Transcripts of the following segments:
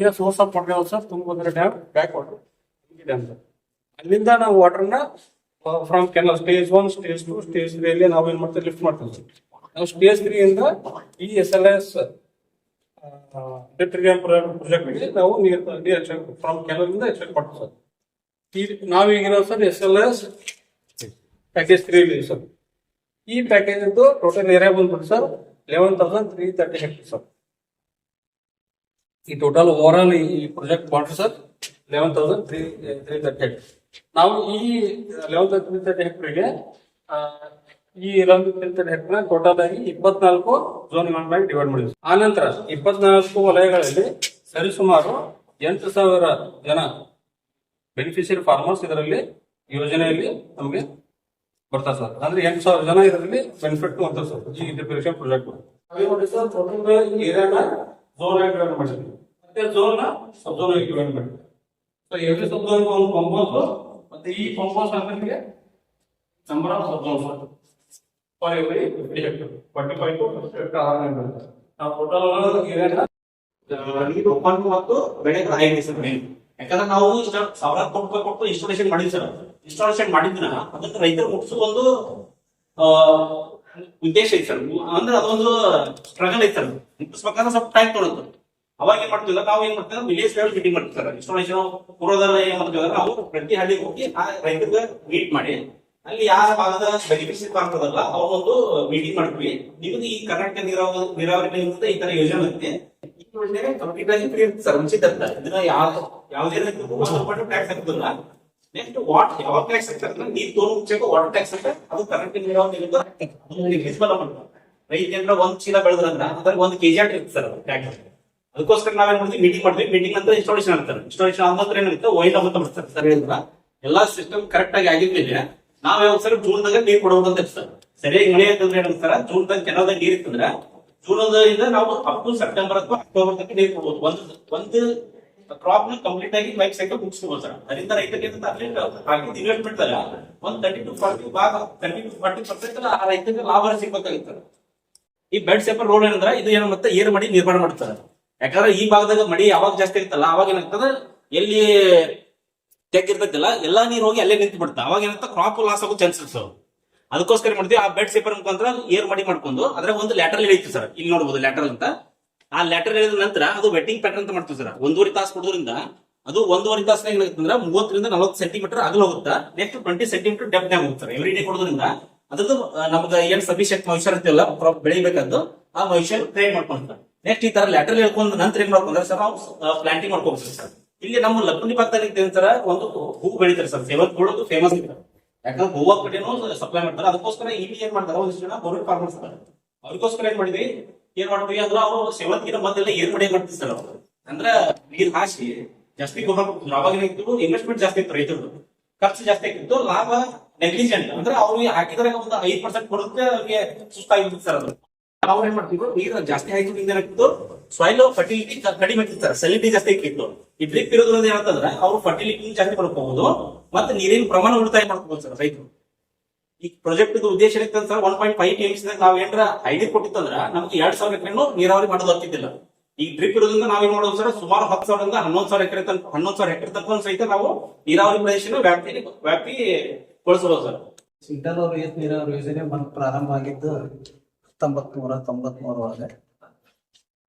ನಮಗೆ source of water sir Tungabhadra dam back water ಇದೆ ಅಂತ. ಅಲ್ಲಿಂದ ನಾವು ವಾಟರ್ನ from canal stage one stage two stage three ಅಲ್ಲಿ ನಾವು ಏನ್ ಮಾಡ್ತೀವಿ ಲಿಫ್ಟ್ ಮಾಡ್ತೀವಿ ನಾವು ಸ್ಟೇಜ್ ತ್ರೀ ಇಂದ ಈ S L S dam project ನಾವು ನೀರು ಫ್ರಮ್ ಕೆನಲ್ ಇಂದ ಎಕ್ಸ್ಪೆಕ್ಟ್ ಮಾಡ್ತೀವಿ ಸರ್ ಈ sir S L S package three ಅಲ್ಲಿ ಸರ್ ಈ ಪ್ಯಾಕೇಜ್ ಟೋಟಲ್ ಏರಿಯಾ ಬಂದ್ಬಿಟ್ಟು sir eleven thousand three thirty hectare sir ಈ ಟೋಟಲ್ ಓವರ್ ಆಲ್ ಈ ಪ್ರಾಜೆಕ್ಟ್ ಮಾಡ್ರಿ sir eleven thousand three three thirty eight ನಾವು ಈ ಲೆವೆನ್ ತೌಸಂಡ್ ತ್ರೀ ತರ್ಟಿ ಹೆಕ್ಟ್ರಿಗೆ ಈ eleven three thirty hectare total ಆಗಿ ಇಪ್ಪತ್ನಾಲ್ಕು ಝೋನ್ ಗಳನ್ನಾಗಿ ಡಿವೈಡ್ ಮಾಡಿದ್ವಿ. ಆ ನಂತರ ಇಪ್ಪತ್ನಾಲ್ಕು ವಲಯಗಳಲ್ಲಿ ಸರಿಸುಮಾರು ಎಂಟು ಸಾವಿರ ಜನ ಬೆನಿಫಿಷಿಯರಿ ಫಾರ್ಮರ್ಸ್ ಇದರಲ್ಲಿ ಯೋಜನೆಯಲ್ಲಿ ನಮಗೆ ಬರ್ತಾರೆ ಸರ್ ಅಂದ್ರೆ ಎಂಟು ಸಾವಿರ ಜನ ಇದರಲ್ಲಿ ಬೆನಿಫಿಟ್ ಅಂತ ಸರ್ ಈ ಇಂಟರ್ಪ್ರಿಟೇಷನ್ ಪ್ರಾಜೆಕ್ಟ್ ನೋಡಿ ಸರ್ ಏರಿಯಾನ ಝೋನ್ ಆಗಿ ಮಾಡಿದ್ವಿ. ಮತ್ತೆ ಝೋನ್ ಸಬ್ ಝೋನ್ ಆಗಿ ಡಿವೈಡ್ ಮಾಡಿದ್ವಿ ಸೊ ಎವ್ರಿ ಸಬ್ ಝೋನ್ ಒಂದು ಕಂಪೋಸ್ ಮತ್ತೆ ಈ ಕಂಪೋಸ್ ಅಂದ್ರೆ number of sub zone for every forty five two hectare ನಾವು ಟೋಟಲ್ ನೀರು ಮಣ್ಣು ಮತ್ತು ಬೆಳೆ ರಾಯಿ ಸರ್ ಮೇನ್ ಯಾಕಂದ್ರೆ ನಾವು ಸಾವಿರಾರು ಕೋಟಿ ರೂಪಾಯಿ ಕೊಟ್ಟು ಇನ್ಸ್ಟಾಲೇಷನ್ ಮಾಡಿದ್ವಿ ಸರ್. ಇನ್ಸ್ಟಾಲೇಷನ್ ಮಾಡಿದ್ರ ಅದಕ್ಕೆ ರೈತರು ಮುಟ್ಸೋ ಒಂದು ಉದ್ದೇಶ ಐತೆ ಸರ್. ಅಂದ್ರೆ ಅದೊಂದು ಸ್ಟ್ರಗಲ್ ಐತೆ ಸರ್. ಮುಟ್ಟಿಸ್ಬೇಕಂದ್ರೆ ಸ್ವಲ್ಪ ಟೈಮ್ ತೊಗೊಳುತ್ತೆ. ಅವಾಗ ಏನ್ ಮಾಡ್ತಿಲ್ಲ ನಾವು ಏನ್ ಮಾಡ್ತಾರೆ ವಿಲೇಜ್ ಲೆವೆಲ್ ಮೀಟಿಂಗ್ ಮಾಡ್ತಾರೆ ಸರ್. ಇನ್ಸ್ಟಾಲೇಷನ್ ಪೂರ್ವದಲ್ಲಿ ಏನ್ ಮಾಡ್ತೀವಿ ಅಂದ್ರೆ ನಾವು ಪ್ರತಿ ಹಳ್ಳಿಗೆ ಹೋಗಿ ಆ ರೈತರಿಗೆ ಮೀಟ್ ಮಾಡಿ, ಅಲ್ಲಿ ಯಾವ ಭಾಗದ ಬೆನಿಫಿಷರಿ ಆಗ್ತದಲ್ಲ ಅವ್ರೊಂದು ಮೀಟಿಂಗ್ ಮಾಡ್ತೀವಿ. ನಿಮ್ದು ಈ ಕರ್ನಾಟಕ ನೀರಾವರಿ ನೀರಾವರಿ ಈ ತರ ಯೋಜನೆ ಬರುತ್ತೆ ಈ ಯೋಜನೆ ಕಂಪ್ಲೀಟ್ ಆಗಿ ಫ್ರೀ ಸರ್ ಉಚಿತ ಅಂತ ಇದನ್ನ ಯಾವ ಯಾವುದೇ ಟ್ಯಾಕ್ಸ್ ಆಗ್ತದಲ್ಲ ನೆಕ್ಸ್ಟ್ ವಾಟ್ ಯಾವ ಟ್ಯಾಕ್ಸ್ ಹಾಕ್ತಾರೆ ನೀರ್ ತೋರು ಮುಚ್ಚಕ್ಕೆ ವಾಟರ್ ಟ್ಯಾಕ್ಸ್ ಅಂತ ಅದು ಕರ್ನಾಟಕ ನೀರಾವರಿ ಅಮೌಂಟ್ ರೈತ ಒಂದ್ ಚೀಲ ಬೆಳೆದ್ರಂದ್ರ ಅದ್ರ ಒಂದ್ ಕೆಜಿ ಆಟ ಇರ್ತದೆ ಸರ್ ಟ್ಯಾಕ್ಸ್ ಅದಕ್ಕೋಸ್ಕರ ನಾವೇನ್ ಮಾಡ್ತೀವಿ? ಮೀಟಿಂಗ್ ಮಾಡ್ತೀವಿ. ಮೀಟಿಂಗ್ ನಂತರ ಇನ್ಸ್ಟಾಲೇಷನ್ ಆಗ್ತಾರೆ ಇನ್ಸ್ಟಾಲೇಷನ್ ಆದ್ಮೇಲೆ ಏನಾಗುತ್ತೆ ಒಯ್ಲ್ ಅಂತ ಮಾಡ್ತಾರೆ ಸರಿ ಹೇಳಿದ್ರ ಎಲ್ಲಾ ಸಿಸ್ಟಮ್ ಕರೆಕ್ಟ್ ಆಗಿ ಆಗಿದ್ಮೇಲೆ ನಾವ್ ಯಾವ ಸರ್ ಜೂನ್ ದಾಗ ನೀರ್ ಕೊಡೋದು ಅಂತ ಸರ್ ಸರಿಯಾಗಿ ಮಳೆ ಅಂತಂದ್ರೆ ಏನಂತಾರ ಜೂನ್ ದಾಗ ಕೆನಲ್ದಾಗ ನೀರ್ ಇತ್ತಂದ್ರೆ ಜೂನ್ ಇಂದ ನಾವು ಅಪ್ ಟು ಸೆಪ್ಟೆಂಬರ್ ಅಥವಾ ಅಕ್ಟೋಬರ್ ತನಕ ನೀರ್ ಕೊಡ್ಬೋದು. ಒಂದು ಒಂದು ಕ್ರಾಪ್ನ ಕಂಪ್ಲೀಟ್ ಆಗಿ ಲೈಫ್ ಸೈಕಲ್ ಮುಗಿಸ್ಕೋಬಹುದು ಸರ್ ಅದರಿಂದ ರೈತರಿಗೆ ಹಾಕಿದ ಇನ್ವೆಸ್ಟ್ಮೆಂಟ್ ಅಲ್ಲ. ಒಂದ್ ತರ್ಟಿ ಟು ಫಾರ್ಟಿ ಭಾಗ ತರ್ಟಿ ಟು ಫಾರ್ಟಿ ಪರ್ಸೆಂಟ್ ಆ ರೈತರಿಗೆ ಲಾಭ ಸಿಗ್ಬೇಕಾಗಿತ್ತು ಈ ಬೆಡ್ ಸೇಪರ್ ರೋಡ್ ಏನಂದ್ರೆ, ಇದು ಏನ ಮತ್ತೆ ಏರ್ ಮಾಡಿ ನಿರ್ಮಾಣ ಮಾಡ್ತಾರೆ. ಯಾಕಂದ್ರೆ ಈ ಭಾಗದಾಗ ಮಡಿ ಯಾವಾಗ ಜಾಸ್ತಿ ಇರ್ತಲ್ಲ ಅವಾಗ ಏನಾಗ್ತದ, ಎಲ್ಲಿ ತೆಗ್ಗಿರ್ತೈತಿಲ್ಲ ಎಲ್ಲಾ ನೀರು ಹೋಗಿ ಅಲ್ಲೇ ನಿಂತು ಬಿಡ್ತಾ ಅವಾಗ ಏನಾಗ್ತದೆ ಕ್ರಾಪ್ ಲಾಸ್ ಆಗೋ ಚಾನ್ಸಸ್ ಅದಕ್ಕೋಸ್ಕರ ಏನ್ ಮಾಡ್ತೀವಿ, ಆ ಬೆಡ್ ಸೇಪರ್ ಮುಖಾಂತರ ಏರ್ ಮಡಿ ಮಾಡ್ಕೊಂಡು, ಅದ್ರಾಗ ಒಂದು ಲ್ಯಾಟರ್ ಎಳಿತು ಸರ್ ಇಲ್ಲಿ ನೋಡ್ಬೋದು ಲ್ಯಾಟರ್ ಅಂತ. ಆ ಲ್ಯಾಟರ್ ಇಳಿದ ನಂತರ ಅದು ವೆಟ್ಟಿಂಗ್ ಪ್ಯಾಟರ್ನ್ ಅಂತ ಮಾಡ್ತೀವಿ ಸರ್ ಒಂದೂವರೆ ತಾಸು ಕೊಡೋದ್ರಿಂದ, ಅದು ಒಂದೂವರೆ ತಾಸ ಏನಾಗುತ್ತೆ ಮೂವತ್ತರಿಂದ ನಲವತ್ತು ಸೆಂಟಿಮೀಟರ್ ಅಗಲ ಹೋಗುತ್ತೆ. ನೆಕ್ಸ್ಟ್ ಟ್ವೆಂಟಿ ಸೆಂಟಿಮೀಟರ್ ಡೆಪ್ತ್ ಹೋಗುತ್ತೆ ಹೋಗ್ತಾರೆ ಎವ್ರಿ ಡೇ ಕೊಡೋದ್ರಿಂದ, ಅದ್ರದ್ದು ನಮ್ಗೆ ಏನ್ ಸಫಿಶಿಯಂಟ್ ಮೈಸೂರ್ ಅಂತೀವಲ್ಲ ಬೆಳಿಬೇಕಂದು ಆ ಮೈಸೂರ್ ಟ್ರೈನ್ ಮಾಡ್ಕೊಂತಾರೆ. ನೆಕ್ಸ್ಟ್ ಈ ತರ ಲ್ಯಾಟರ್ ಹೇಳ್ಕೊಂಡು ನಂತರ ಏನ್ ಮಾಡ್ಕೊಂಡ್ರೆ ಸರ್ ನಾವು ಪ್ಲಾಂಟಿಂಗ್ ಮಾಡ್ಕೋಬೇಕು ಸರ್ ಇಲ್ಲಿ ನಮ್ಮ ಲಕ್ಕುನಿ ಭಾಗದಲ್ಲಿ ಸರ್ ಒಂದು ಹೂ ಬೆಳಿತಾರೆ ಸರ್ ಸೇವಂತಿಗಳು ಫೇಮಸ್ ಯಾಕಂದ್ರೆ ಹೂವ ಕಡೆನೂ ಸಪ್ಲೈ ಮಾಡ್ತಾರೆ. ಅದಕ್ಕೋಸ್ಕರ ಇಲ್ಲಿ ಏನ್ ಮಾಡ್ತಾರೆ, ಒಂದಿಷ್ಟು ಜನ ಗೌರ್ಮೆಂಟ್ ಫಾರ್ಮರ್ಸ್ ಅದಕ್ಕೋಸ್ಕರ ಏನ್ ಮಾಡಿದ್ವಿ? ಏನ್ ಮಾಡ್ತೀವಿ ಅಂದ್ರೆ ಅವರು ಸೇವಂತಿನ ಮೊದಲೆಲ್ಲ ಏರ್ ಮಡಿ ಮಾಡ್ತೀವಿ ಸರ್ ಅವ್ರು. ಅಂದ್ರೆ ನೀರ್ ಹಾಸಿ ಜಾಸ್ತಿ ಗೊಬ್ಬರ ಅವಾಗ ಇನ್ವೆಸ್ಟ್ಮೆಂಟ್ ಜಾಸ್ತಿ ಇತ್ತು ರೈತರು ಖರ್ಚು ಜಾಸ್ತಿ ಆಗಿತ್ತು, ಲಾಭ ನೆಗ್ಲಿಜೆಂಟ್ ಅಂದ್ರೆ ಅವ್ರಿಗೆ ಹಾಕಿದ್ರೆ ಒಂದು ಐದು ಪರ್ಸೆಂಟ್ ಕೊಡುತ್ತೆ, ಅವ್ರಿಗೆ ಸುಸ್ತಾಗಿರುತ್ತೆ ಸರ್ ಅದು. ನಾವು ಏನ್ ಮಾಡ್ತಿದ್ರು, ನೀರು ಜಾಸ್ತಿ ಹಾಕಿದ್ರಿಂದ ಏನಾಗ್ತಿತ್ತು ಸಾಯಿಲ್ ಫರ್ಟಿಲಿಟಿ ಕಡಿಮೆ ಇರ್ತಾರೆ ಸೆಲಿಟಿ ಜಾಸ್ತಿ ಆಗ್ತಿತ್ತು ಈ ಡ್ರಿಪ್ ಇರೋದ್ರಿಂದ ಏನಂತಂದ್ರೆ, ಅವ್ರು ಫರ್ಟಿಲಿಟಿ ಜಾಸ್ತಿ ಮಾಡ್ಕೋಬಹುದು ಮತ್ತೆ ನೀರಿನ ಪ್ರಮಾಣ ಉಳಿತಾಯ ಮಾಡ್ಕೋಬಹುದು ಸರ್ ರೈತರು. ಈ ಪ್ರಾಜೆಕ್ಟ್ ಉದ್ದೇಶ ಏನಂತ ಒನ್ ಪಾಯಿಂಟ್ ಫೈವ್ ಟಿ ಎಮ್ಸ್ ನಾವ್ ಏನಾರ ಐಡಿ ಕೊಟ್ಟಿತ್ತಂದ್ರ, ನಮ್ಗೆ ಎರಡ್ ಸಾವಿರ ಎಕರೆನು ನೀರಾವರಿ ಮಾಡೋದು ಆಗ್ತಿದ್ದಿಲ್ಲ. ಈ ಡ್ರಿಪ್ ಇರೋದ್ರಿಂದ ನಾವೇನ್ ಮಾಡೋದು ಸರ್, ಸುಮಾರು ಹತ್ತು ಸಾವಿರದಿಂದ ಹನ್ನೊಂದು ಸಾವಿರ ಎಕರೆ ತನಕ, ಹನ್ನೊಂದು ಸಾವಿರ ಎಕರೆ ತನಕ ಸಹಿತ ನಾವು ನೀರಾವರಿ ಪ್ರದೇಶನ ವ್ಯಾಪ್ತಿ ವ್ಯಾಪ್ತಿ ಗೊಳಿಸಬಹುದು ಸರ್. ಸಿಂಟಲ್ ನೀರ್ ನೀರಾವರಿ ಯೋಜನೆ ಪ್ರಾರಂಭ ಆಗಿದ್ದು ಹತ್ತೊಂಬತ್ ನೂರ ಒಳಗೆ.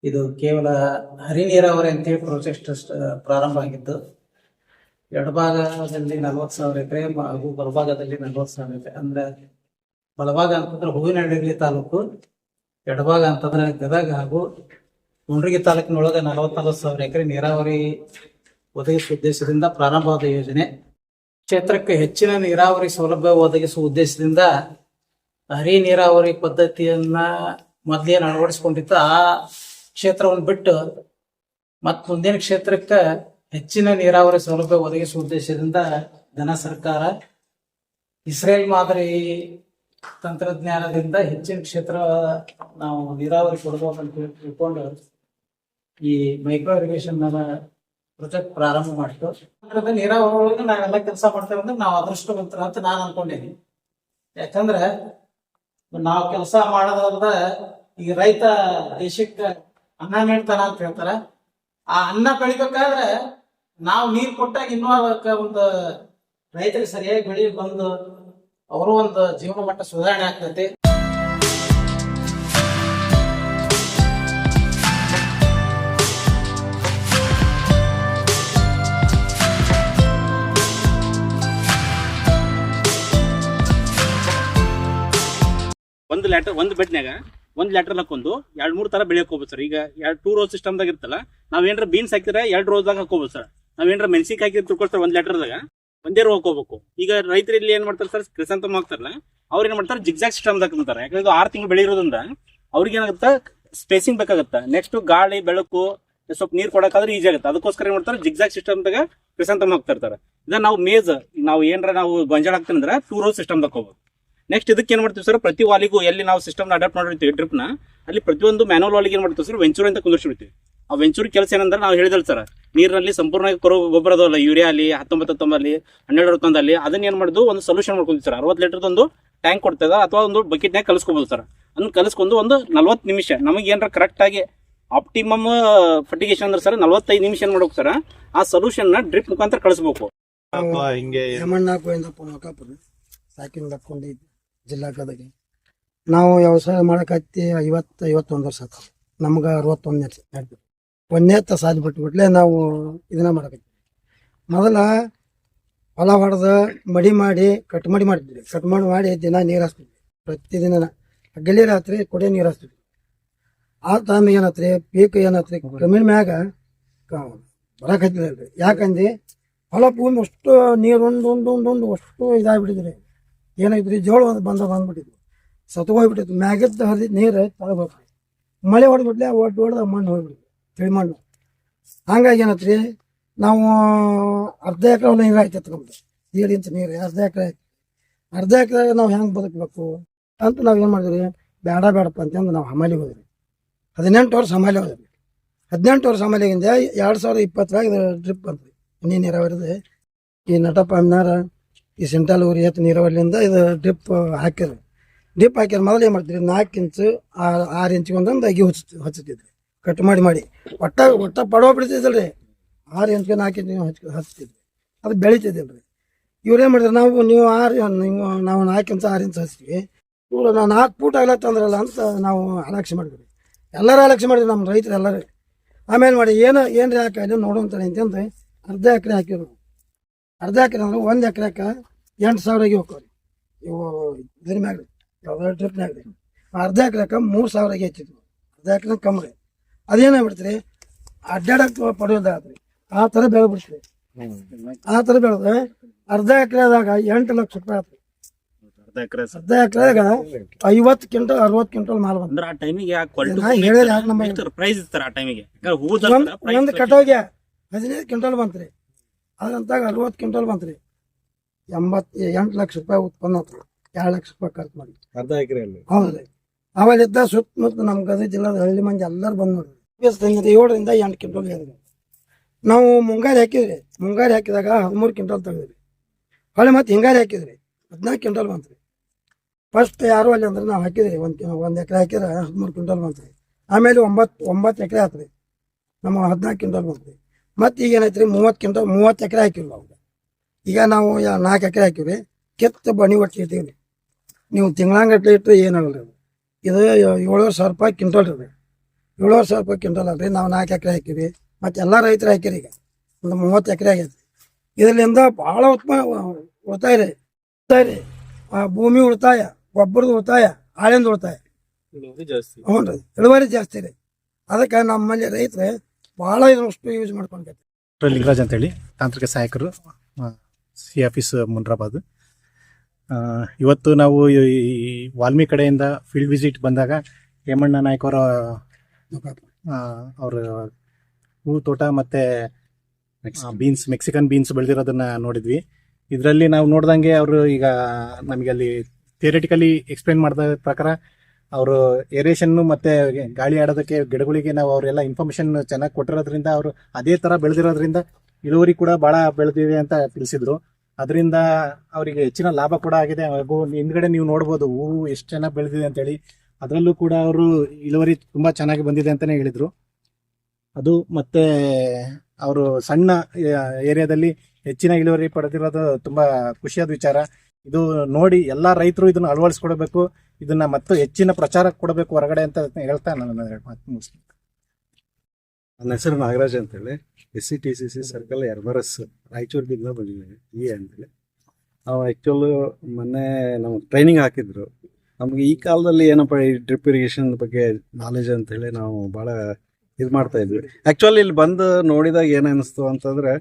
ಇದು ಕೇವಲ ಹರಿ ನೀರಾವರಿ ಅಂತೇಳಿ ಪ್ರಾಜೆಕ್ಟ್ ಪ್ರಾರಂಭ ಆಗಿದ್ದು ಎಡಭಾಗದಲ್ಲಿ ನಲ್ವತ್ತು ಸಾವಿರ ಎಕರೆ ಹಾಗೂ ಬಲಭಾಗದಲ್ಲಿ ನಲ್ವತ್ತು ಸಾವಿರ ಎಕರೆ. ಅಂದ್ರೆ ಬಲಭಾಗ ಅಂತಂದ್ರೆ ಹೂವಿನಹಳ್ಳಿ ತಾಲೂಕು ಎಡಭಾಗ ಅಂತಂದ್ರೆ ಗದಗ ಹಾಗೂ ಮುಂಡ್ರಿಗಿ ತಾಲೂಕಿನೊಳಗೆ ನಲವತ್ತು ಸಾವಿರ ಎಕರೆ ನೀರಾವರಿ ಒದಗಿಸುವ ಉದ್ದೇಶದಿಂದ ಪ್ರಾರಂಭವಾದ ಯೋಜನೆ. ಕ್ಷೇತ್ರಕ್ಕೆ ಹೆಚ್ಚಿನ ನೀರಾವರಿ ಸೌಲಭ್ಯ ಒದಗಿಸುವ ಉದ್ದೇಶದಿಂದ ಹರಿ ನೀರಾವರಿ ಪದ್ಧತಿಯನ್ನ ಮೊದ್ಲೇನು ಅಳವಡಿಸ್ಕೊಂಡಿತ್ತು ಆ ಕ್ಷೇತ್ರವನ್ನು ಬಿಟ್ಟು ಮತ್ ಮುಂದಿನ ಕ್ಷೇತ್ರಕ್ಕೆ ಹೆಚ್ಚಿನ ನೀರಾವರಿ ಸೌಲಭ್ಯ ಒದಗಿಸುವ ಉದ್ದೇಶದಿಂದ ಜನ ಸರ್ಕಾರ ಇಸ್ರೇಲ್ ಮಾದರಿ ತಂತ್ರಜ್ಞಾನದಿಂದ ಹೆಚ್ಚಿನ ಕ್ಷೇತ್ರ ನಾವು ನೀರಾವರಿ ಕೊಡಬೇಕಂತ ತಿಳ್ಕೊಂಡು ಈ ಮೈಕ್ರೋ ಇರಿಗೇಷನ್ ಪ್ರಾಜೆಕ್ಟ್ ಪ್ರಾರಂಭ ಮಾಡಿತು. ನೀರಾವರಿ ಒಳಗೆ ನಾವೆಲ್ಲ ಕೆಲಸ ಮಾಡ್ತೇವೆ ಅಂದ್ರೆ ನಾವು ಅದೃಷ್ಟವಂತರ ಅಂತ ನಾನು ಅನ್ಕೊಂಡೇನಿ. ಯಾಕಂದ್ರೆ ನಾವು ಕೆಲಸ ಮಾಡೋದ್ರದ ಈಗ ರೈತ ದೇಶಕ್ಕೆ ಅನ್ನ ನೀಡ್ತಾನ ಅಂತ ಹೇಳ್ತಾರ. ಆ ಅನ್ನ ಬೆಳಿಬೇಕಾದ್ರೆ ನಾವು ನೀರು ಕೊಟ್ಟಾಗ ಇನ್ನೂ ಅದಕ್ಕೆ ಒಂದು ರೈತರಿಗೆ ಸರಿಯಾಗಿ ಬೆಳಿ ಬಂದು ಅವರು ಒಂದು ಜೀವನ ಮಟ್ಟ ಸುಧಾರಣೆ ಆಗ್ತೈತಿ. ಲ್ಯಾಟರ್ ಒಂದು ಬೆಡ್ನ್ಯಾಗ ಒಂದು ಲ್ಯಾಟರ್ ಹಾಕೊಂಡು ಎರಡು ಮೂರು ಥರ ಬೆಳೆ ಹೋಗ್ಬೋದು ಸರ್ ಈಗ ಎರಡು ಟೂ ರೋಸ್ ಸಿಸ್ಟಮ್ದಾಗ ಇರ್ತಲ್ಲ ನಾವು ಏನ್ರ ಬೀನ್ಸ್ ಹಾಕಿದ್ರೆ ಎರಡು ರೋಸ್ದಾಗ ಹಾಕೋಬೋದು ಸರ್ ನಾವು ಏನ್ರ ಮೆಣಸಿಗೆ ಹಾಕಿದ್ರೆ ತಿಳ್ಕೊಳ್ತಾರೆ ಒಂದು ಲ್ಯಾಟರ್ದಾಗ ಒಂದೇ ರೋ ಹಾಕೋಬೇಕು ಈಗ ರೈತರು ಇಲ್ಲಿ ಏನು ಮಾಡ್ತಾರೆ ಸರ್ ಕ್ರಿಸಂತಮ್ ಹಾಕ್ತಾರಲ್ಲ ಅವ್ರು ಏನು ಮಾಡ್ತಾರೆ ಜಿಗ್ಜಾಕ್ ಸಿಸ್ಟಮ್ದಾಗ ಹಾಕೊಂತಾರೆ ಯಾಕಂದ್ರೆ ಇದು ಆರು ತಿಂಗಳು ಬೆಳೆಯಿರೋದ್ರಿಂದ ಅವ್ರಿಗೆ ಏನಾಗುತ್ತೆ ಸ್ಪೇಸಿಂಗ್ ಬೇಕಾಗುತ್ತೆ. ನೆಕ್ಸ್ಟ್ ಗಾಳಿ, ಬೆಳಕು, ಸ್ವಲ್ಪ ನೀರು ಕೊಡೋಕ್ಕಾದ್ರೆ ಈಜಿ ಆಗುತ್ತೆ. ಅದಕ್ಕೋಸ್ಕರ ಏನು ಮಾಡ್ತಾರೆ ಜಿಗ್ಜಾಗ್ ಸಿಸ್ಟಮ್ದಾಗ ಕ್ರಿಸಂತಮ್ ಹಾಕ್ತಾ ಇರ್ತಾರೆ. ಇದನ್ನ ನಾವು ಮೇಜ್ ನಾವು ಏನ್ರ ನಾವು ಗೊಂಜಾಳ ಹಾಕ್ತೀವಿ ಅಂದ್ರೆ ಟೂ ರೋಸ್ ಸಿಸ್ಟಮ್ ಹಾಕೋಬಹುದು ನೆಕ್ಸ್ಟ್ ಇದಕ್ಕೆ ಏನ್ ಮಾಡ್ತೀವಿ ಸರ್ ಪ್ರತಿ ವಾಲಿಗೂ ಎಲ್ಲಿ ನಾವು ಸಿಸ್ಟಮ್ ಅಡಾಪ್ಟ್ ಮಾಡಿರ್ತೀವಿ ಡ್ರಿಪ್ನ ಅಲ್ಲಿ ಪ್ರತಿಯೊಂದು ಮ್ಯಾನುವಲ್ ವಾಲಿಗೆ ಏನು ಮಾಡ್ತೀವಿ ಸರ್ ವೆಂಚೂರ್ ಅಂತ ಕುಂದಿರ್ಸಿಬಿಡ್ತೀವಿ. ಆ ವೆಂಚೂರ್ ಕೆಲಸ ಏನಂದ್ರೆ ನಾವು ಹೇಳಿದಲ್ ಸರ್ ನೀರಿನಲ್ಲಿ ಸಂಪೂರ್ಣ ಕೊರೋ ಗೊಬ್ಬರ ಅದಾವಲ್ಲ ಯೂರಿಯಾ ಅಲ್ಲಿ ಹತ್ತೊಂಬತ್ತು ಹತ್ತೊಂಬಲ್ಲಿ ಹನ್ನೆರಡು ಅರವತ್ತೊಂದಲ್ಲಿ ಅದನ್ನ ಏನು ಮಾಡುದು ಒಂದು ಸೊಲ್ಯೂಷನ್ ಮಾಡ್ಕೊಂತೀವಿ ಸರ್ ಅರವತ್ತು ಲೀಟರ್ ಒಂದು ಟ್ಯಾಂಕ್ ಕೊಡ್ತದ ಅಥವಾ ಒಂದು ಬಕೆಟ್ನಾಗ ಕಲಿಸ್ಕೋಬಹುದು ಸರ್ ಅದನ್ನ ಕಲಿಸ್ಕೊಂಡು ಒಂದು ನಲ್ವತ್ತು ನಿಮಿಷ ನಮಗೆ ಏನಾರ ಕರೆಕ್ಟಾಗಿ ಆಪ್ಟಿಮಮ್ ಫರ್ಟಿಗೇಷನ್ ಅಂದ್ರೆ ಸರ್ ನಲ್ವತ್ತೈದು ನಿಮಿಷ ಏನ್ ಮಾಡ್ಬೇಕು ಸರ್ ಆ ಸೊಲ್ಯೂಷನ್ನ ಡ್ರಿಪ್ ಮುಖಾಂತರ ಕಳಿಸ್ಬೇಕು. ಹಿಂಗೆ ಯಮಣ್ಣ ಗೋವಿಂದಪ್ಪ ನೌಕಾಪುರ ಸಾಕಿನ ಹಾಕೊಂಡಿದ್ದೆ ಜಿಲ್ಲಾ ಗದಗ ನಾವು ವ್ಯವಸಾಯ ಮಾಡಕತ್ತಿ ಐವತ್ತು, ಐವತ್ತೊಂದು ವರ್ಷ ಆಯ್ತು ನಮ್ಗೆ ನಡ್ದು. ಒಂದನೇ ತ ಸಾಲಿ ಬಿಟ್ಬಿಟ್ಲೆ ನಾವು ಇದನ್ನ ಮಾಡಕತ್ತೀವಿ. ಮೊದಲ ಹೊಲ ಹೊಡೆದು ಮಡಿ ಮಾಡಿ ಕಟ್ ಮಾಡಿ ಮಾಡ್ತಿದ್ವಿ ಕಟ್ ಮಾಡಿ ಮಾಡಿ ದಿನ ನೀರು ಹಾಸ್ತಿದ್ವಿ. ಪ್ರತಿದಿನ ಹಗಲಿ ರಾತ್ರಿ ಕುಡಿಯೋ ನೀರು ಹಾಸ್ತಿದ್ವಿ. ಆ ಟೈಮ್ ಏನತ್ರಿ? ಪೀಕ್ ಏನತ್ರಿ? ಕಮ್ಮಿನ ಮ್ಯಾಗ ಬರಕತ್ತಿಲ್ಲ ಯಾಕಂದ್ರೆ ಹೊಲ ಭೂಮಿ ಅಷ್ಟು ನೀರು ಒಂದು ಒಂದು ಒಂದು ಒಂದು ಅಷ್ಟು ಇದಾಗ್ಬಿಟ್ಟಿದ್ರಿ ಏನಾಗಿದ್ರಿ ಜೋಳ ಒಂದು ಬಂದ ಬಂದ್ಬಿಟ್ಟಿದ್ವಿ. ಸತ್ತು ಹೋಗ್ಬಿಟ್ಟಿತ್ತು ಮ್ಯಾಗಿದ್ದು ಹರಿದ ನೀರು ತಳಬೇಕು ಮಳೆ ಹೊಡೆದ್ಬಿಟ್ಲೆ ಒಟ್ಟು ಹೊಡೆದ ಮಣ್ಣು ಹೋಗ್ಬಿಡ್ತು. ತಿಳಿ ಮಣ್ಣು. ಹಂಗಾಗಿ ರೀ ನಾವು ಅರ್ಧ ಎಕರೆ ನೀರು ಆಯ್ತು ನಮ್ದು ಏಳು ಇಂಚು ನೀರು, ಅರ್ಧ ಎಕರೆ ಆಯ್ತು. ಅರ್ಧ ಎಕರೆ ನಾವು ಹೆಂಗೆ ಬದುಕಬೇಕು? ಅಂತ ನಾವು ಏನು ಮಾಡಿದ್ರಿ ಬೇಡ ಬೇಡಪ್ಪ ಅಂತಂದು ನಾವು ಹಮಾಲಿಗೆ ಹೋದ್ರಿ ಹದಿನೆಂಟು ವರ್ಷ ಹಮಾಲಿ ಹೋದ್ರಿ ಹದಿನೆಂಟು ವರ್ಷ ಹಮಾಲಿಗಿಂದ ಎರಡು ಸಾವಿರದ ಇಪ್ಪತ್ತರಾಗ ಡ್ರಿಪ್ ಬಂದ್ರಿ ಹನಿ ನೀರಾವರಿದು. ಈ ನಟಪ್ಪ ಅಮ್ನಾರ ಈ ಸೆಂಟ್ರಲ್ ಊರಿ ಎತ್ತು ನೀರಾವರಿಯಿಂದ ಇದು ಡಿಪ್ ಹಾಕಿದ್ರು. ಡ್ರಿಪ್ ಹಾಕಿದ್ರೆ ಮೊದಲು ಏನು ಮಾಡ್ತೀರಿ ನಾಲ್ಕು ಇಂಚು ಆರು ಇಂಚಿಗೆ ಒಂದೊಂದು ಅಗಿ ಹೊಚ್ ಹಚ್ಚುತ್ತಿದ್ರಿ ಕಟ್ ಮಾಡಿ ಮಾಡಿ. ಒಟ್ಟ ಒಟ್ಟ ಪಡವ ರೀ ಆರು ಇಂಚಿಗೆ ನಾಲ್ಕು ಇಂಚಿಗೆ ಹಚ್ ಹಚ್ತಿದ್ರಿ. ಅದು ಬೆಳಿತಿದ್ದಿಲ್ರಿ. ಇವ್ರು ಏನು ಮಾಡಿದ್ರು? ನಾವು, ನೀವು ಆರು, ನೀವು, ನಾವು ನಾಲ್ಕು ಇಂಚು ಆರು ಇಂಚು ಹಚ್ತೀವಿ. ಇವರು ನಾವು ನಾಲ್ಕು ಫೂಟ್ ಆಗ್ಲತ್ತಂದ್ರಲ್ಲ ಅಂತ ನಾವು ಅಲಕ್ಷ್ಯ ಮಾಡಿದ್ವಿ. ಎಲ್ಲರೂ ಅಲಕ್ಷ್ಯ ಮಾಡಿದ್ವಿ ನಮ್ಮ ರೈತರು ಎಲ್ಲರೂ ಆಮೇಲೆ ಮಾಡಿ, ಏನು ಏನು ರೀ ಹಾಕಿ ನೋಡುವಂತಾರೆ ಅಂತಂದು ಅರ್ಧ ಎಕರೆ ಹಾಕಿದ್ರು. ಅರ್ಧ ಎಕರೆ ಅಂದ್ರೆ ಒಂದು ಎಕರೆಕ ಎಂಟು ಸಾವಿರಗೆ ಹೋಗ್ರಿ ಇವು ಇದ್ರ ಮ್ಯಾಗ ಟ್ರಿಪ್ನಾಗ ರೀ ಅರ್ಧ ಎಕರೆಕ ಮೂರು ಸಾವಿರಗೆ ಹೆಚ್ಚಿದ್ವು ಅರ್ಧ ಎಕರೆ ಕಮ್ಮಿ. ರೀ ಅದೇನಾಗ್ಬಿಡ್ತೀರಿ ಅಡ್ಡಾಡಕ್ಕೆ ಪಡೆಯೋದಾಗ್ರಿ ಆ ಥರ ಬೆಳೆದ್ಬಿಡ್ತೀರಿ. ಆ ಥರ ಬೆಳೆದ್ರೆ ಅರ್ಧ ಎಕರೆದಾಗ ಎಂಟು ಲಕ್ಷ ರೂಪಾಯಿ ಆತ್ರಿ. ಅರ್ಧ ಎಕರೆ ಅರ್ಧ ಎಕರೆದಾಗ ಐವತ್ತು ಕ್ವಿಂಟಲ್ ಅರವತ್ತು ಕ್ವಿಂಟಲ್ ಮಾಲ್ ಬಂದ್ರೆ ಆ ಟೈಮಿಗೆ ಹೇಳಿದ್ರೆ ಒಂದ್ ಕಟಾವಿಗೆ ಹದಿನೈದು ಕ್ವಿಂಟಲ್ ಬಂತ್ರಿ. ಅದ್ರಂತಾಗ ಅರವತ್ತು ಕ್ವಿಂಟಲ್ ರೀ ಎಂಬತ್ತು ಎಂಟು ಲಕ್ಷ ರೂಪಾಯಿ ಉತ್ಪನ್ನ ಆತು. ಎರಡು ಲಕ್ಷ ರೂಪಾಯಿ ಖರ್ಚು ಮಾಡಿ. ಅರ್ಧ ಎಕರೆಯಲ್ಲಿ ಹೌದ್ರಿ. ಇದ್ದ ಸುತ್ತಮುತ್ತ ನಮ್ಮ ಗದಗ ಜಿಲ್ಲಾದ ಹಳ್ಳಿ ಮಂದಿ ಎಲ್ಲರೂ ಬಂದು ನೋಡ್ರಿ. ಏಳರಿಂದ ಎಂಟು ಕ್ವಿಂಟಲ್ ಹೇಳಿದ್ರಿ. ನಾವು ಮುಂಗಾರಿ ಹಾಕಿದ್ರಿ. ಮುಂಗಾರಿ ಹಾಕಿದಾಗ ಹದಿಮೂರು ಕ್ವಿಂಟಲ್ ತೆಗೆದ್ರಿ ಹೊಳೆ ಮತ್ತೆ ಹಿಂಗಾರಿ ಹಾಕಿದ್ರಿ. ಹದಿನಾಲ್ಕು ಕ್ವಿಂಟಲ್ ಬಂತ್ರಿ. ಫಸ್ಟ್ ಯಾರು ಅಲ್ಲಿ ಅಂದ್ರೆ ನಾವು ಹಾಕಿದ್ರಿ. ಒಂದು ಒಂದು ಎಕರೆ ಹಾಕಿದ್ರೆ ಹದಿಮೂರು ಕ್ವಿಂಟಲ್ ಬಂತು ಆಮೇಲೆ ಒಂಬತ್ತು ಒಂಬತ್ತು ಎಕರೆ ಆತ್ರಿ. ನಮ್ಮ ಹದಿನಾಲ್ಕು ಕ್ವಿಂಟಲ್ ಬಂತ್ರಿ. ಮತ್ತೆ ಈಗ ರೀ ಮೂವತ್ತು ಕ್ವಿಂಟಲ್ ಮೂವತ್ತು ಎಕರೆ ಹಾಕಿವ್ರಿ ಅವಾಗ ಈಗ ನಾವು ನಾಲ್ಕು ಎಕರೆ ಹಾಕಿವ್ರಿ ಕೆತ್ತ ಬಣಿ ಒಟ್ಟಿ ಇರ್ತೀವಿ ನೀವು ತಿಂಗಳಂಗಟ್ಲೆ ಇಟ್ಟರೆ ಏನಲ್ಲ ರೀ ಇದು ಏಳುವರೆ ಸಾವಿರ ರೂಪಾಯಿ ಕ್ವಿಂಟಲ್ ರೀ ಏಳುವರೆ ಸಾವಿರ ರೂಪಾಯಿ ಕ್ವಿಂಟಲ್ ಅಲ್ರಿ ನಾವು ನಾಲ್ಕು ಎಕರೆ ಹಾಕಿವಿ ಮತ್ತು ಎಲ್ಲ ರೈತರು ಹಾಕಿರಿ ಈಗ. ಒಂದು ಮೂವತ್ತು ಎಕರೆ ಆಗೈತೆ ಇದರಿಂದ ಭಾಳ ಉತ್ಪನ್ನ ಉಳಿತಾಯ ರೀ. ಉಳಿತಾಯ ರೀ. ಆ ಭೂಮಿ ಉಳಿತಾಯ ಗೊಬ್ಬರದ ಉಳಿತಾಯ ಆಳಿಂದ ಉಳಿತಾಯ. ಹ್ಞೂ ರೀ ಇಳುವರಿ ಜಾಸ್ತಿ ರೀ. ಅದಕ್ಕೆ ನಮ್ಮಲ್ಲಿ ರೈತರು ಭಾಳ ಇದರಷ್ಟು ಯೂಸ್ ಮಾಡ್ಕೊಂಡೈತಿ ಡಾಕ್ಟರ್ ಲಿಂಗರಾಜ್ ಅಂತೇಳಿ ತಾಂತ್ರಿಕ ಸಹಾಯಕರು ಸಿ ಆಫೀಸ್ ಮುನ್ರಾಬಾದ್ ಆ, ಇವತ್ತು ನಾವು ಈ ಈ ವಾಲ್ಮಿ ಕಡೆಯಿಂದ ಫೀಲ್ಡ್ ವಿಸಿಟ್ ಬಂದಾಗ ಹೇಮಣ್ಣ ನಾಯ್ಕ ಅವರ ಅವರು ಹೂ ತೋಟ ಮತ್ತೆ ಬೀನ್ಸ್ ಮೆಕ್ಸಿಕನ್ ಬೀನ್ಸ್ ಬೆಳೆದಿರೋದನ್ನ ನೋಡಿದ್ವಿ. ಇದರಲ್ಲಿ ನಾವು ನೋಡ್ದಂಗೆ ಅವರು ಈಗ ನಮಗೆ ಅಲ್ಲಿ ಥಿಯರಿಟಿಕಲಿ ಎಕ್ಸ್ಪ್ಲೇನ್ ಮಾಡಿದ ಪ್ರಕಾರ ಅವರು ಏರಿಯೇಷನ್ ಮತ್ತೆ ಗಾಳಿ ಆಡೋದಕ್ಕೆ, ಗಿಡಗಳಿಗೆ ನಾವು ಅವರೆಲ್ಲ ಇನ್ಫಾರ್ಮೇಶನ್ ಚೆನ್ನಾಗಿ ಕೊಟ್ಟಿರೋದ್ರಿಂದ ಅವರು ಅದೇ ತರ ಬೆಳೆದಿರೋದ್ರಿಂದ ಇಳುವರಿ ಕೂಡ ಬಹಳ ಬೆಳೆದಿದೆ ಅಂತ ತಿಳಿಸಿದ್ರು. ಅದರಿಂದ ಅವರಿಗೆ ಹೆಚ್ಚಿನ ಲಾಭ ಕೂಡ ಆಗಿದೆ. ಹಾಗೂ ಹಿಂದ್ಗಡೆ ನೀವು ನೋಡ್ಬೋದು ಹೂವು ಎಷ್ಟು ಚೆನ್ನಾಗಿ ಬೆಳೆದಿದೆ ಅಂತೇಳಿ. ಅದರಲ್ಲೂ ಕೂಡ ಅವರು ಇಳುವರಿ ತುಂಬಾ ಚೆನ್ನಾಗಿ ಬಂದಿದೆ ಅಂತಾನೆ ಹೇಳಿದ್ರು. ಅದು ಮತ್ತೆ ಅವರು ಸಣ್ಣ ಏರಿಯಾದಲ್ಲಿ ಹೆಚ್ಚಿನ ಇಳುವರಿ ಪಡೆದಿರೋದು ತುಂಬಾ ಖುಷಿಯಾದ ವಿಚಾರ. ಇದು ನೋಡಿ ಎಲ್ಲಾ ರೈತರು ಇದನ್ನು ಅಳವಡಿಸ್ಕೊಡ್ಬೇಕು. ಇದನ್ನ ಮತ್ತು ಹೆಚ್ಚಿನ ಪ್ರಚಾರ ಕೊಡಬೇಕು ಹೊರಗಡೆ ಅಂತ ಹೇಳ್ತಾ ನನ್ನ ಮಾತು ನನ್ನ ಹೆಸರು ನಾಗರಾಜ್ ಅಂತೇಳಿ. S C T C C circle ಎರ್ಬರಸ್ ರಾಯಚೂರಿನಿಂದ ಬಂದಿದ್ದೇನೆ. ಇ ಅಂತೇಳಿ. ನಾವು ಆ್ಯಕ್ಚುಲು ಮೊನ್ನೆ ನಮಗೆ ಟ್ರೈನಿಂಗ್ ಹಾಕಿದ್ರು. ನಮಗೆ ಈ ಕಾಲದಲ್ಲಿ ಏನಪ್ಪ ಈ ಡ್ರಿಪ್ ಇರಿಗೇಷನ್ ಬಗ್ಗೆ ನಾಲೆಜ್ ಅಂತೇಳಿ ನಾವು ಭಾಳ ಇದು ಮಾಡ್ತಾ ಇದ್ವಿ. ಆ್ಯಕ್ಚುಲಿ ಇಲ್ಲಿ ಬಂದು ನೋಡಿದಾಗ ಏನು ಅನ್ನಿಸ್ತು ಅಂತಂದ್ರೆ,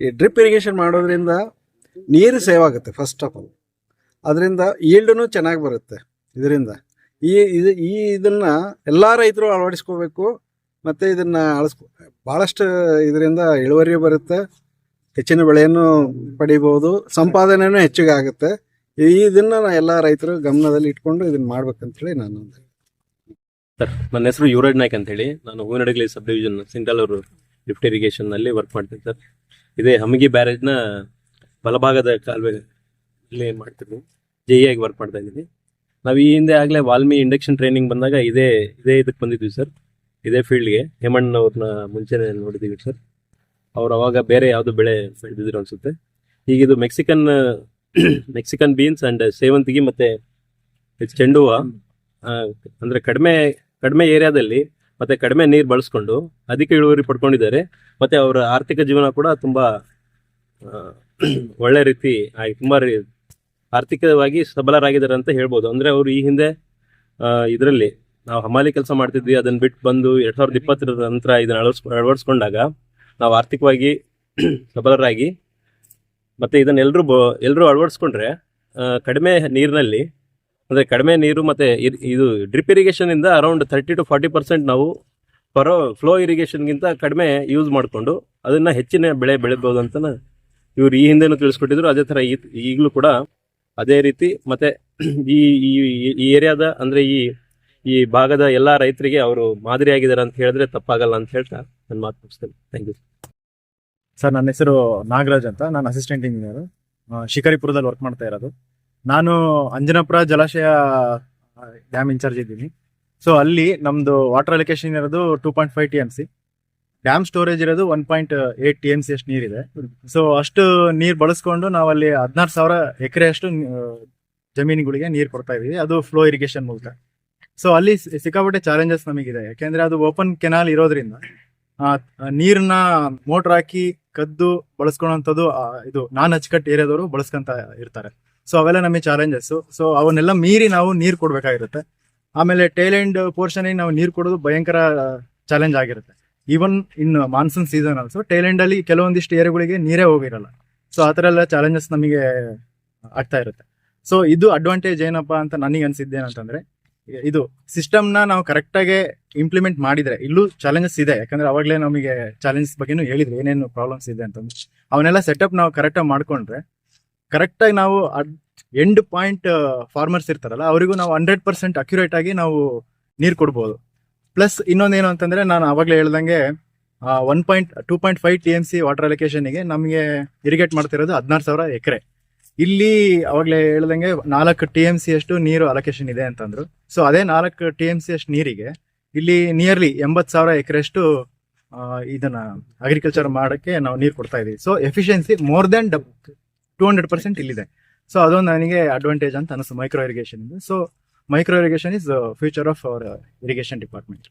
ಈ ಡ್ರಿಪ್ ಇರಿಗೇಷನ್ ಮಾಡೋದ್ರಿಂದ ನೀರು ಸೇವ್ ಆಗುತ್ತೆ ಫಸ್ಟ್ ಆಫ್ ಆಲ್ ಅದರಿಂದ ಈಲ್ಡೂ ಚೆನ್ನಾಗಿ ಬರುತ್ತೆ. ಇದರಿಂದ. ಈ ಇದು, ಈ ಇದನ್ನು ಎಲ್ಲ ರೈತರು ಅಳವಡಿಸ್ಕೋಬೇಕು, ಮತ್ತು ಇದನ್ನು ಅಳಿಸ್ಕೊ ಭಾಳಷ್ಟು ಇದರಿಂದ ಇಳುವರಿ ಬರುತ್ತೆ, ಹೆಚ್ಚಿನ ಬೆಳೆಯನ್ನು ಪಡಿಬೋದು ಸಂಪಾದನೆಯೂ ಹೆಚ್ಚಿಗೆ ಆಗುತ್ತೆ. ಈ ಇದನ್ನ ಎಲ್ಲ ರೈತರು ಗಮನದಲ್ಲಿ ಇಟ್ಕೊಂಡು ಇದನ್ನ ಮಾಡ್ಬೇಕಂತೇಳಿ ನಾನು ಸರ್, ನನ್ನ ಹೆಸರು ಯುವರಾಜ್ ನಾಯ್ಕ್ ಅಂತ ಹೇಳಿ ನಾನು Huvinahadagali sub division Sindalur lift ಇರಿಗೇಷನ್ನಲ್ಲಿ work ಮಾಡ್ತೀನಿ ಸರ್. ಇದೇ ಹಮಗಿ ಬ್ಯಾರೇಜ್ನ ಬಲಭಾಗದ ಕಾಲುವೆ ಇಲ್ಲಿ ಮಾಡ್ತೀನಿ ಜೆ ಆಗಿ ವರ್ಕ್ ಮಾಡ್ತಾ ಇದ್ದೀನಿ. ನಾವು ಈ ಹಿಂದೆ ಆಗಲೇ ವಾಲ್ಮಿ ಇಂಡಕ್ಷನ್ ಟ್ರೈನಿಂಗ್ ಬಂದಾಗ ಇದೇ ಇದೇ ಇದಕ್ಕೆ ಬಂದಿದ್ವಿ ಸರ್ ಇದೇ ಫೀಲ್ಡ್ಗೆ ಹೇಮಣ್ಣ ಅವ್ರನ್ನ ಮುಂಚೆನೇ ನೋಡಿದ್ದೀವಿ ಸರ್ ಅವ್ರು ಅವಾಗ ಬೇರೆ ಯಾವುದು ಬೆಳೆ ಬೆಳೆದಿದ್ರು ಅನ್ಸುತ್ತೆ. ಈಗ ಇದು ಮೆಕ್ಸಿಕನ್ ಮೆಕ್ಸಿಕನ್ ಬೀನ್ಸ್ ಆ್ಯಂಡ್ ಸೇವಂತಿಗೆ ಮತ್ತೆ ಚೆಂಡು ಹೂವ, ಅಂದರೆ ಕಡಿಮೆ ಕಡಿಮೆ ಏರಿಯಾದಲ್ಲಿ ಮತ್ತೆ ಕಡಿಮೆ ನೀರು ಬಳಸ್ಕೊಂಡು ಅಧಿಕ ಇಳುವರಿ ಪಡ್ಕೊಂಡಿದ್ದಾರೆ. ಮತ್ತೆ ಅವರ ಆರ್ಥಿಕ ಜೀವನ ಕೂಡ ತುಂಬ ಒಳ್ಳೆ ರೀತಿ ಆಗಿ ತುಂಬ ಆರ್ಥಿಕವಾಗಿ ಸಬಲರಾಗಿದ್ದಾರೆ ಅಂತ ಹೇಳ್ಬೋದು. ಅಂದ್ರೆ ಅವರು ಈ ಹಿಂದೆ ಇದರಲ್ಲಿ ನಾವು ಹಮಾಲಿ ಕೆಲಸ ಮಾಡ್ತಿದ್ವಿ, ಅದನ್ನ ಬಿಟ್ಟು ಬಂದು ಎರಡು ಸಾವಿರದ ಇಪ್ಪತ್ತರ ನಂತರ ಇದನ್ನ ಅಳವಡಿಸ್, ಅಳವಡಿಸ್ಕೊಂಡಾಗ ನಾವು ಆರ್ಥಿಕವಾಗಿ ಸಬಲರಾಗಿ ಮತ್ತೆ ಇದನ್ನು ಎಲ್ಲರೂ ಬ- ಎಲ್ಲರೂ ಅಳವಡಿಸ್ಕೊಂಡ್ರೆ ಕಡಿಮೆ ನೀರಿನಲ್ಲಿ, ಅಂದ್ರೆ ಕಡಿಮೆ ನೀರು ಮತ್ತೆ ಇದು ಡ್ರಿಪ್ ಇರಿಗೇಷನ್ ಇಂದ around thirty to forty percent ನಾವು ಪರೋ ಫ್ಲೋ ಇರಿಗೇಷನ್ಗಿಂತ ಕಡಿಮೆ ಯೂಸ್ ಮಾಡಿಕೊಂಡು ಅದನ್ನ ಹೆಚ್ಚಿನ ಬೆಳೆ ಬೆಳಿಬೋದು ಅಂತ ಇವ್ರು ಈ ಹಿಂದೆನೂ ತಿಳಿಸ್ಕೊಟ್ಟಿದ್ರು. ಅದೇ ಥರ ಈಗಲೂ ಕೂಡ ಅದೇ ರೀತಿ ಮತ್ತೆ ಈ, ಈ- ಏರಿಯಾದ ಅಂದ್ರೆ ಈ ಈ ಭಾಗದ ಎಲ್ಲಾ ರೈತರಿಗೆ ಅವರು ಮಾದರಿಯಾಗಿದ್ದಾರೆ ಅಂತ ಹೇಳಿದ್ರೆ ತಪ್ಪಾಗಲ್ಲ ಅಂತ ಹೇಳ್ತಾ ನನ್ನ ಮಾತು ಮುಗಿಸ್ತೇನೆ. ಥ್ಯಾಂಕ್ ಯು ಸರ್, ನನ್ನ ಹೆಸರು ನಾಗರಾಜ್ ಅಂತ. ನಾನು ಅಸಿಸ್ಟೆಂಟ್ ಇಂಜಿನಿಯರ್ ಶಿಕಾರಿಪುರದಲ್ಲಿ ವರ್ಕ್ ಮಾಡ್ತಾ ಇರೋದು. ನಾನು ಅಂಜನಾಪುರ ಜಲಾಶಯ ಡ್ಯಾಮ್ ಇನ್ಚಾರ್ಜ್ ಇದ್ದೀನಿ. ಸೊ ಅಲ್ಲಿ ನಮ್ದು ವಾಟರ್ ಅಲಿಕೇಶನ್ ಇರೋದು two point five T M C dam storage ಇರೋದು one point eight T M C ಅಷ್ಟು ನೀರಿದೆ. ಸೊ ಅಷ್ಟು ನೀರು ಬಳಸ್ಕೊಂಡು ನಾವು ಅಲ್ಲಿ ಹದಿನಾರು ಸಾವಿರ ಎಕರೆ ಅಷ್ಟು ಜಮೀನುಗಳಿಗೆ ನೀರು ಕೊಡ್ತಾ ಇದೀವಿ ಅದು ಫ್ಲೋ ಇರಿಗೇಷನ್ ಮೂಲಕ. ಸೊ ಅಲ್ಲಿ ಸಿಕ್ಕಾಪಟ್ಟೆ ಚಾಲೆಂಜಸ್ ನಮಗಿದೆ. ಯಾಕೆಂದ್ರೆ ಅದು ಓಪನ್ ಕೆನಾಲ್ ಇರೋದ್ರಿಂದ ನೀರನ್ನ ಮೋಟರ್ ಹಾಕಿ ಕದ್ದು ಬಳಸ್ಕೊಳ್ಳೋಂಥದ್ದು ಇದು ನಾನ್ ಅಚ್ಚುಕಟ್ಟು ಏರಿಯಾದವರು ಬಳಸ್ಕೊಂತ ಇರ್ತಾರೆ. ಸೊ ಅವೆಲ್ಲ ನಮಗೆ ಚಾಲೆಂಜಸ್ ಸೊ ಅವನ್ನೆಲ್ಲ ಮೀರಿ ನಾವು ನೀರು ಕೊಡ್ಬೇಕಾಗಿರುತ್ತೆ. ಆಮೇಲೆ ಟೇಲ್ ಎಂಡ್ ಪೋರ್ಷನ್ ನಾವು ನೀರು ಕೊಡೋದು ಭಯಂಕರ ಚಾಲೆಂಜ್ ಆಗಿರುತ್ತೆ. Even in monsoon season also tail end ಅಲ್ಲಿ ಕೆಲವೊಂದಿಷ್ಟು ಏರಿಯಾಗಳಿಗೆ ನೀರೇ ಹೋಗಿರಲ್ಲ. ಸೊ ಆ ಥರ ಎಲ್ಲ ಚಾಲೆಂಜಸ್ ನಮಗೆ ಆಗ್ತಾ ಇರುತ್ತೆ. ಸೊ ಇದು ಅಡ್ವಾಂಟೇಜ್ ಏನಪ್ಪಾ ಅಂತ ನನಗೆ ಅನ್ಸಿದ್ದೇನಂತಂದ್ರೆ ಇದು ಸಿಸ್ಟಮ್ನ ನಾವು ಕರೆಕ್ಟಾಗಿ ಇಂಪ್ಲಿಮೆಂಟ್ ಮಾಡಿದ್ರೆ, ಇಲ್ಲೂ ಚಾಲೆಂಜಸ್ ಇದೆ. ಯಾಕಂದ್ರೆ ಅವಾಗಲೇ ನಮಗೆ ಚಾಲೆಂಜಸ್ ಬಗ್ಗೆನೂ ಹೇಳಿದ್ರು, ಏನೇನು ಪ್ರಾಬ್ಲಮ್ಸ್ ಇದೆ ಅಂತಂದ್ರೆ ಅವನ್ನೆಲ್ಲ ಸೆಟಪ್ ನಾವು ಕರೆಕ್ಟಾಗಿ ಮಾಡ್ಕೊಂಡ್ರೆ ಕರೆಕ್ಟಾಗಿ ನಾವು ಎಂಡ್ ಪಾಯಿಂಟ್ ಫಾರ್ಮರ್ಸ್ ಇರ್ತಾರಲ್ಲ, ಅವರಿಗೂ ನಾವು ಹಂಡ್ರೆಡ್ ಪರ್ಸೆಂಟ್ ಅಕ್ಯುರೇಟ್ ಆಗಿ ನಾವು ನೀರು ಕೊಡ್ಬೋದು. ಪ್ಲಸ್ ಇನ್ನೊಂದೇನು ಅಂತಂದ್ರೆ ನಾನು ಆವಾಗಲೇ ಹೇಳ್ದಂಗೆ one point two point five T M C water ಅಲಿಕೇಶನ್ಗೆ ನಮಗೆ ಇರಿಗೇಟ್ ಮಾಡ್ತಿರೋದು ಹದಿನಾರು ಸಾವಿರ ಎಕರೆ. ಇಲ್ಲಿ ಅವಾಗಲೇ ಹೇಳ್ದಂಗೆ ನಾಲ್ಕು ಟಿ ಎಂ ಸಿ ಅಷ್ಟು ನೀರು ಅಲೋಕೇಶನ್ ಇದೆ ಅಂತಂದ್ರು. ಸೊ ಅದೇ ನಾಲ್ಕು ಟಿ ಎಂ ಸಿ ಅಷ್ಟು ನೀರಿಗೆ ಇಲ್ಲಿ ನಿಯರ್ಲಿ ಎಂಬತ್ತು ಸಾವಿರ ಎಕರೆಷ್ಟು ಇದನ್ನ ಅಗ್ರಿಕಲ್ಚರ್ ಮಾಡೋಕ್ಕೆ ನಾವು ನೀರು ಕೊಡ್ತಾ ಇದೀವಿ. So efficiency more than double two hundred percent ಇಲ್ಲಿದೆ. ಸೊ ಅದೊಂದು ನನಗೆ ಅಡ್ವಾಂಟೇಜ್ ಅಂತ ಅನಿಸ್ತು micro irrigation so micro irrigation is the future of our irrigation department.